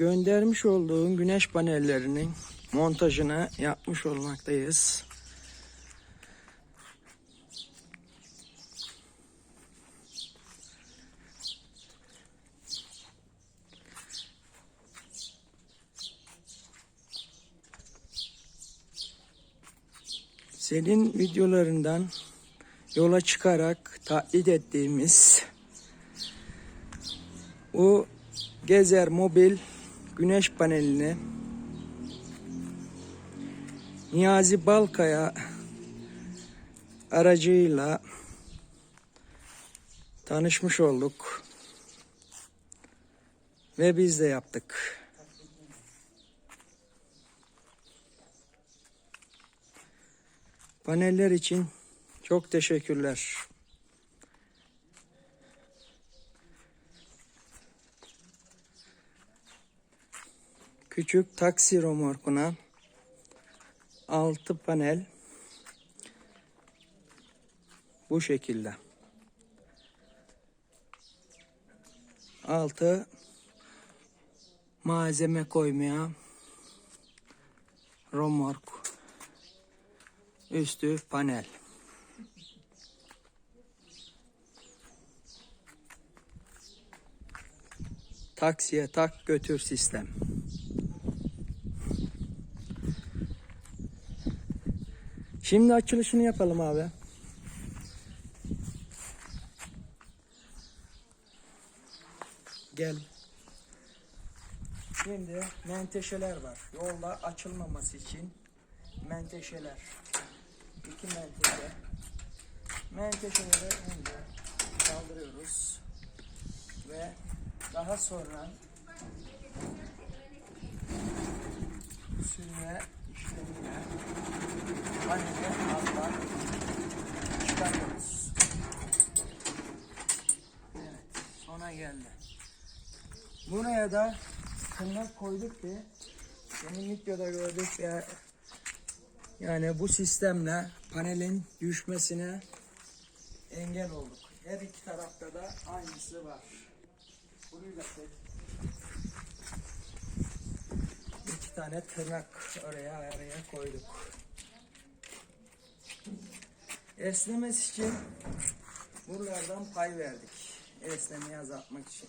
göndermiş olduğun güneş panellerinin montajını yapmış olmaktayız. Senin videolarından yola çıkarak taklit ettiğimiz o Gezer mobil güneş panelini Niyazi Balkaya aracıyla tanışmış olduk. Ve biz de yaptık. Paneller için çok teşekkürler. Küçük taksi romorkuna 6 panel bu şekilde. 6 malzeme koymaya romork üstü panel. Taksiye tak götür sistem. Şimdi açılışını yapalım abi. Gel. Şimdi menteşeler var. Yolda açılmaması için menteşeler. İki menteşe. Menteşeleri önce kaldırıyoruz. Ve daha sonra çıkarıyoruz. Evet, sona geldi. Buraya da tırnak koyduk ki senin videoda gördük ya yani bu sistemle panelin düşmesine engel olduk. Her iki tarafta da aynısı var. Burayı da tek. İki tane tırnak oraya araya koyduk. Esnemesi için buralardan pay verdik. Esnemeyi azaltmak için.